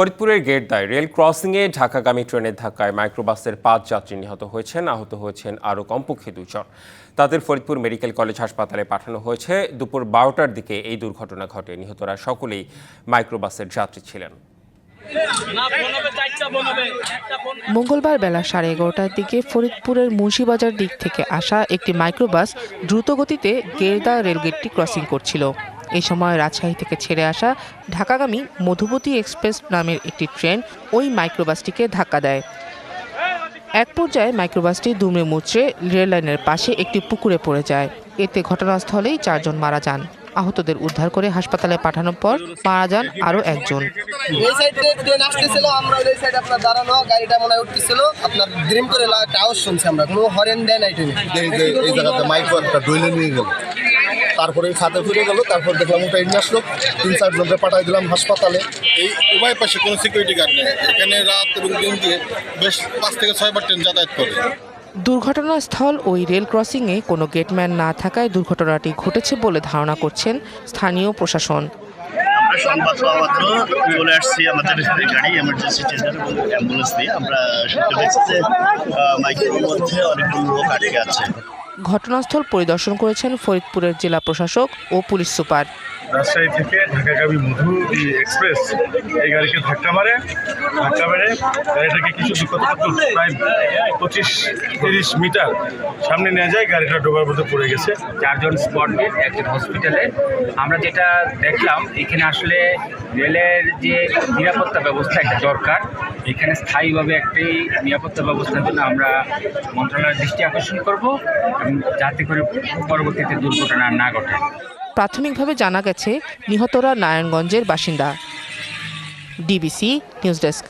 ফরিদপুরের গেটদায় রেল ক্রসিংয়ে ঢাকাগামী ট্রেনের ধাক্কায় মাইক্রোবাসের পাঁচ যাত্রী নিহত হয়েছেন, আহত হয়েছেন আরও কমপক্ষে দুজন। তাদের ফরিদপুর মেডিকেল কলেজ হাসপাতালে পাঠানো হয়েছে। দুপুর বারোটার দিকে এই দুর্ঘটনা ঘটে। নিহতরা সকলেই মাইক্রোবাসের যাত্রী ছিলেন। মঙ্গলবার বেলা সাড়ে এগারোটার দিকে ফরিদপুরের মুন্সিবাজার দিক থেকে আসা একটি মাইক্রোবাস দ্রুতগতিতে গেরদা রেলগেটটি ক্রসিং করছিল। এই সময় রাজশাহী থেকে ছেড়ে আসা ঢাকাগামী মধুবতী এক্সপ্রেস নামের একটি ট্রেন ওই মাইক্রোবাসটিকে ধাক্কা দেয়। এক পর্যায়ে মাইক্রোবাসটি দুমড়ে মুচড়ে রেল লাইনের পাশে একটি পুকুরে পড়ে যায়। এতে ঘটনাস্থলেই চারজন মারা যান। আহতদের উদ্ধার করে হাসপাতালে পাঠানোর পর মারা যান আরও একজন। তারপরে ছাদে ফিরে গেল তারপর দেখলাম ওটা এনে আসলো। তিন চারজনকে পাঠাই দিলাম হাসপাতালে। এই উভয় পাশে কোনো সিকিউরিটি গার্ড নেই। এখানে রাত এবং দিন দিয়ে বেশ পাঁচ থেকে ছয়বার ট্রেন যাতায়াত করে। দুর্ঘটনাস্থল ওই রেল ক্রসিংয়ে কোনো গেটম্যান না থাকায় দুর্ঘটনাটি ঘটেছে বলে ধারণা করছেন স্থানীয় প্রশাসন। আমরা সংবাদ পাওয়া মাত্র চলে আসছি আমাদের গাড়ি এমার্জেন্সি টেন্ডার এবং অ্যাম্বুলেন্স দিয়ে। আমরা শুনতে পেয়েছি যে মাইক্রোর মধ্যে অনেকগুলো লোক আটকে আছে। ঘটনাস্থল পরিদর্শন করেছেন ফরিদপুরের জেলা প্রশাসক ও পুলিশ সুপার। রাজশাহী থেকে ঢাকাগামী মধু এক্সপ্রেস এই গাড়িকে ধাক্কা মারে, ধাক্কা মেরে গাড়িটাকে কিছু প্রায় পঁচিশ, তিরিশ মিটার সামনে নিয়ে যায়, গাড়িটা ডোবার মধ্যে পড়ে গেছে। চারজন স্পট ডেড, একজন হসপিটালে। আমরা যেটা দেখলাম, এখানে আসলে রেলের যে নিরাপত্তা ব্যবস্থা একটা দরকার। এখানে স্থায়ীভাবে একটি নিরাপত্তা ব্যবস্থার জন্য আমরা মন্ত্রণালয়ের দৃষ্টি আকর্ষণ করব এবং যাতে করে পরবর্তীতে দুর্ঘটনা না ঘটে। প্রাথমিকভাবে জানা গেছে নিহতরা নারায়ণগঞ্জের বাসিন্দা। DBC news desk.